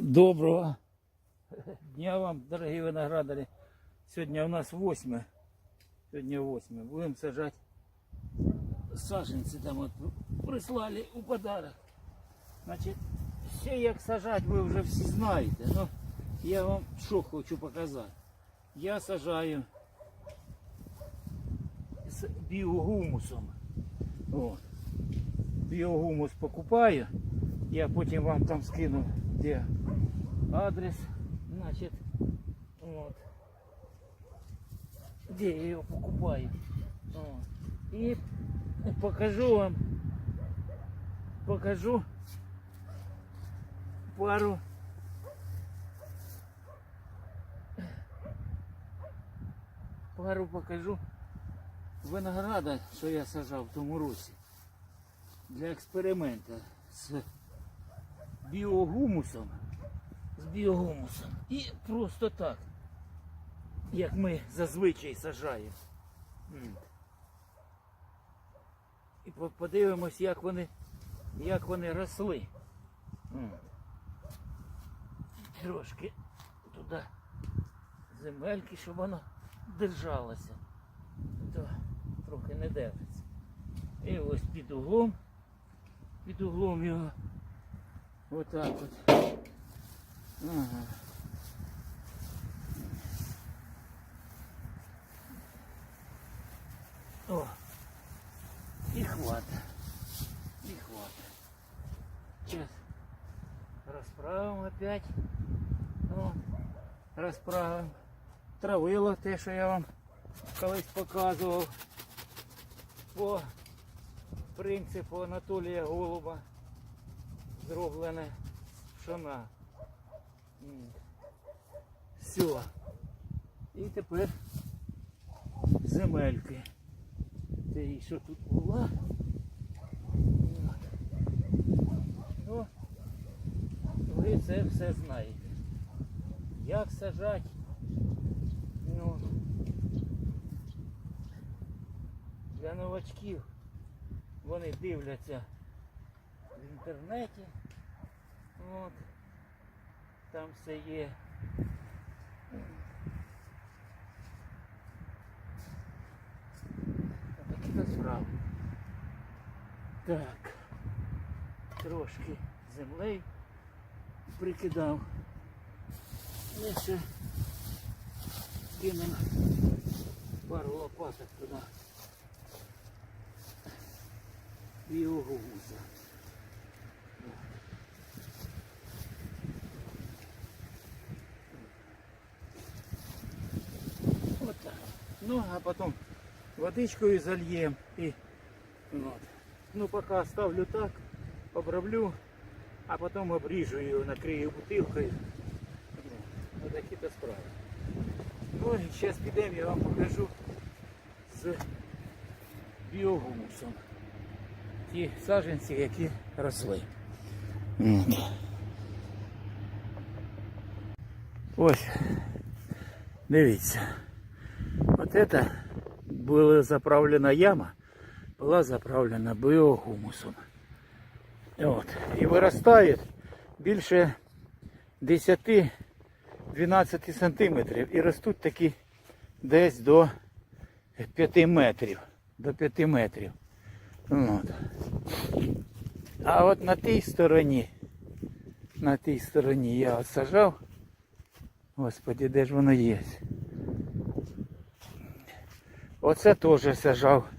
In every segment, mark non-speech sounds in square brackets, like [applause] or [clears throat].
Доброго дня вам, дорогі виноградарі. Сьогодні у нас 8. Сьогодні 8. Будемо сажати саженці там от прислали у подарок. Значить, ще як сажати, ви вже всі знаєте. Ну, я вам що хочу показати. Я сажаю з біогумусом. О. Біогумус покупаю. Я потім вам там скину, де адрес. Значить, от. Де я його покупаю. От. І покажу вам. Покажу пару пару покажу винограда, що я сажав в тому році для експерименту з біогумусом. З біогумусом. І просто так, як ми зазвичай сажаємо. І подивимось, як вони, як вони росли. Трошки туди земельки, щоб воно держалося. То трохи не держиться. І ось під углом, під углом його отак от. Ага. О, і хвата. І хвата. Сейчас розправимо опять. О, розправимо. Травило те, що я вам колись показував по принципу Анатолія Голуба зроблене пшона. Все. І тепер земельки. І що тут була. Ну, ви це все знаєте. Як сажати? Ну, для новачків вони дивляться інтернеті. От. Там все є. Такі то справи. Так. Трошки землею прикидав. І ще кинемо пару лопаток туди. Біогумуса. Вот так. Ну, а потом водичкою зальем и вот. Ну, пока оставлю так, оброблю, а потом обрежу ее, накрою бутылкой. Вот такие-то справи. Ну, і зараз підемо, я вам покажу з біогумусом. Ті саджанці, які росли. Ось, дивіться Вот это была заправлена яма, была заправлена биогумусом. От. І виростає більше 10-12 сантиметрів. І ростуть такі десь до 5 метрів. До 5 метрів. От. А от на тій стороні, на тій стороні я от сажав. Господи, де ж воно є? Оце теж сажав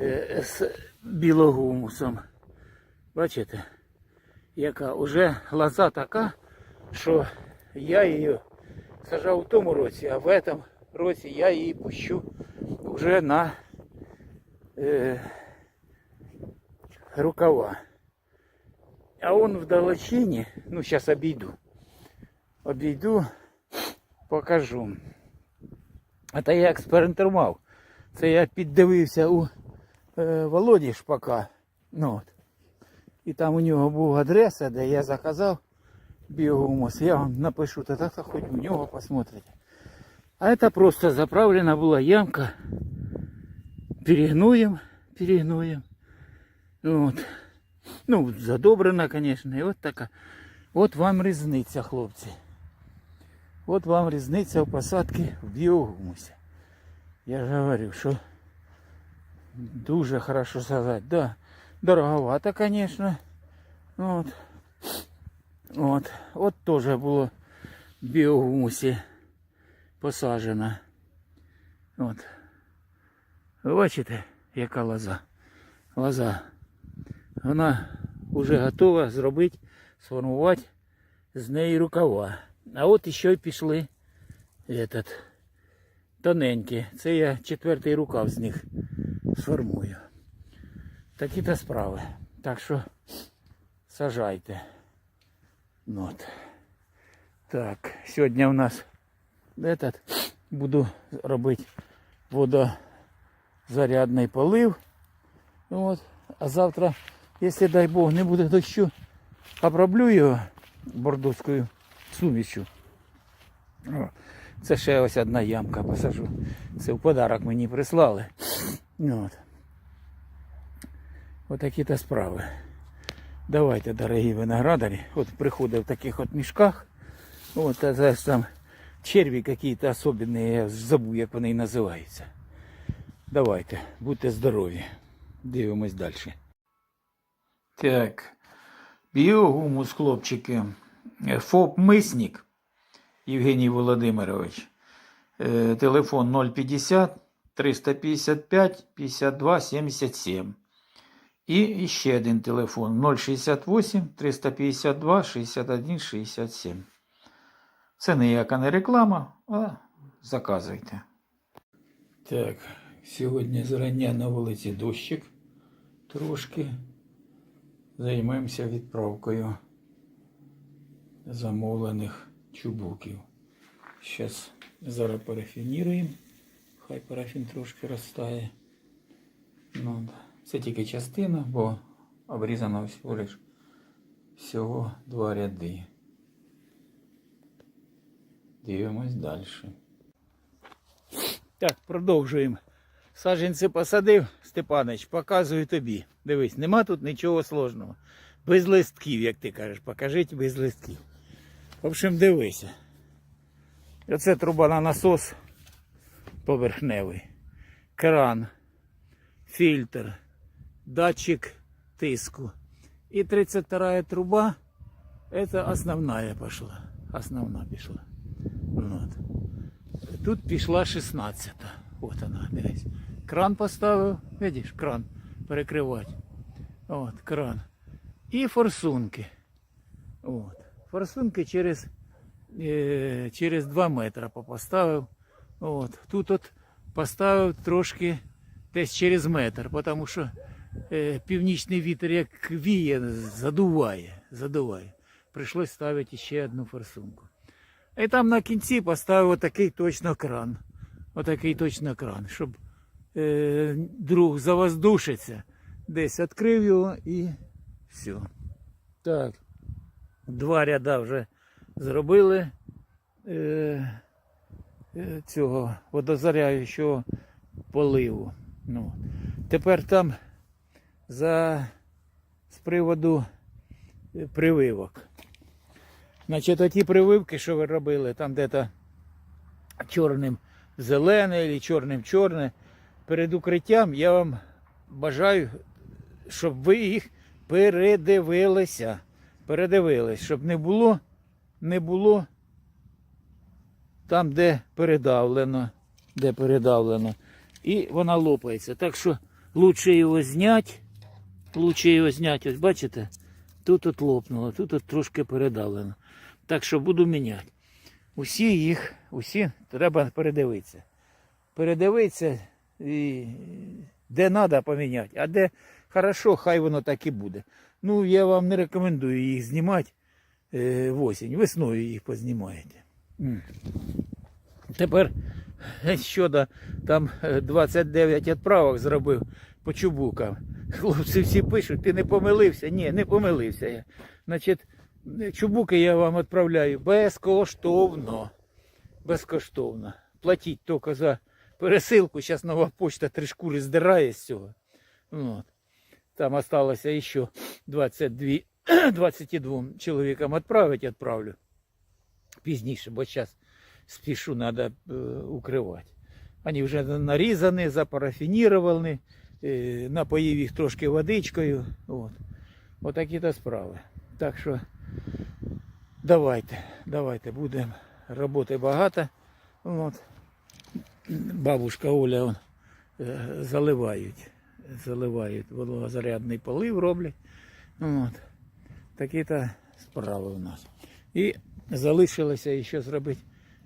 е, з білогумусом. Бачите, яка вже лоза така, що я її сажав у тому році, а в цьому році я її пущу вже на е, рукава. А он в далечині, ну зараз обійду. Обійду, покажу. А та я експериментував. Це я піддивився у е, Володі Шпака. Ну, от. І там у нього була адреса, де я заказав біогумус. Я вам напишу, то так хоч у нього посмотрите. А це просто заправлена була ямка. Перегнуем, перегнуем. Вот. Ну, задобрена, конечно. И вот такая. От вам різниця, хлопці. От вам різниця в посадці в біогумусі. Я ж говорю, що дуже хорошо сажать. Да, дороговато, конечно. От. От. От теж було в біогумусі посаджено. От. Ви бачите, яка лоза? Лоза. Вона вже готова зробити, сформувати з неї рукава. А от іще й пішли этот, Тоненькі. Це я четвертий рукав з них сформую. Такі то справи. Так що сажайте. От. Так, сьогодні у нас этот, буду робити водозарядний полив. От. А завтра, якщо дай Бог не буде дощу, оброблю його бордовською сумішю. Це ще ось одна ямка посажу. Це в подарок мені прислали. От. Отакі то справи. Давайте, дорогі виноградарі. От приходив в таких от мішках. От, а зараз там черві якісь особливі, я забув, як вони називаються. Давайте, будьте здорові. Дивимось далі. Так. Біогумус, хлопчики. ФОП Мисник Євгеній Володимирович. Е, Телефон 050 355 52 77. І ще один телефон 068 352 61 67. Це ніяка не реклама, а заказуйте. Так, сьогодні зрання на вулиці дощик. Трошки займемося відправкою замовлених чубуків. Зараз зараз парафініруємо. Хай парафін трошки розтає. Ну, це тільки частина, бо обрізано всього лиш всього два ряди. Дивимось далі. Так, продовжуємо. Саджанці посадив, Степанич, показую тобі. Дивись, нема тут нічого сложного. Без листків, як ти кажеш, покажіть без листків. В общем, дивися. Оце труба на насос поверхневий, кран, фільтр, датчик тиску. І 32 труба, це основная пішла. Основна пішла. Вот. Тут пішла 16. От вона, дивись. Кран поставив, видиш, кран перекривати. От, кран. І форсунки. От. Форсунки через, е, через 2 метри поставив. От. Тут от поставив трошки десь через метр, тому що е, північний вітер як віє, задуває. задуває. Прийшлось ставити ще одну форсунку. І там на кінці поставив отакий точно кран. Отакий точно кран, щоб е, друг завоздушиться. Десь відкрив його і все. Так. Два ряда вже зробили е, е, цього водозаряючого поливу. Ну. Тепер там за з приводу е, прививок. Значить, оті прививки, що ви робили, там де-то чорним зелене і чорним чорне. Перед укриттям я вам бажаю, щоб ви їх передивилися. Передивились, щоб не було, не було там, де передавлено, де передавлено. І вона лопається. Так що лучше його зняти. Лучше його зняти. Ось бачите? Тут от лопнуло, тут от трошки передавлено. Так що буду міняти. Усі їх, усі треба передивитися. Передивитися, і де треба поміняти, а де хорошо, хай воно так і буде. Ну, я вам не рекомендую їх знімати е, в осінь. Весною їх познімаєте. Тепер щодо там е, 29 відправок зробив по чубукам. Хлопці всі пишуть, ти не помилився. Ні, не помилився я. Значить, чубуки я вам відправляю безкоштовно. Безкоштовно. Платіть тільки за пересилку. Зараз нова почта три шкури здирає з цього. От. Там осталося ще 22 [clears throat] 22 чоловікам відправити, відправлю пізніше, бо зараз спішу, треба укривати. Вони вже нарізані, запарафініровані, е, напоїв їх трошки водичкою. От. Отакі то справи. Так що давайте, давайте, будемо. Роботи багато. От. Бабушка Оля он, е, заливають. Заливають вологозарядний полив роблять. От. Такі то справи у нас. І залишилося ще зробити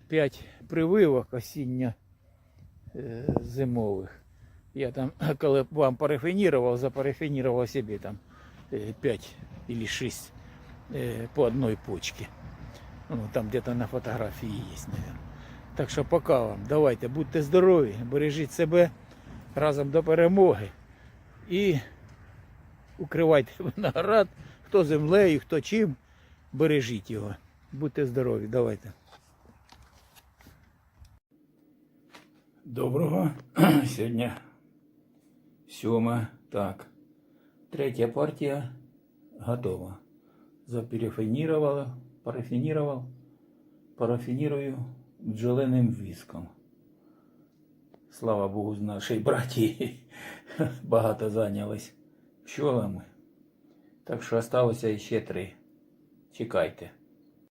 5 прививок осінньо е. Я там, [coughs] коли вам парафінірував, запарафінірував собі там 5 или 6 э, по одной почке. Ну, там где-то на фотографії є, наверное. Так що пока вам. Давайте, будьте здорові, бережіть себе разом до перемоги. І укривайте виноград, хто землею, хто чим, бережіть його. Будьте здорові, давайте. Доброго. [clears throat] Сьогодні сьома. Так. Третя партія готова. Заперефінірувала, парафінірував, парафінірую бджоленим віском. Слава Богу, з нашій браті [laughs] багато зайнялись пчолами. Так що залишилося ще три. Чекайте.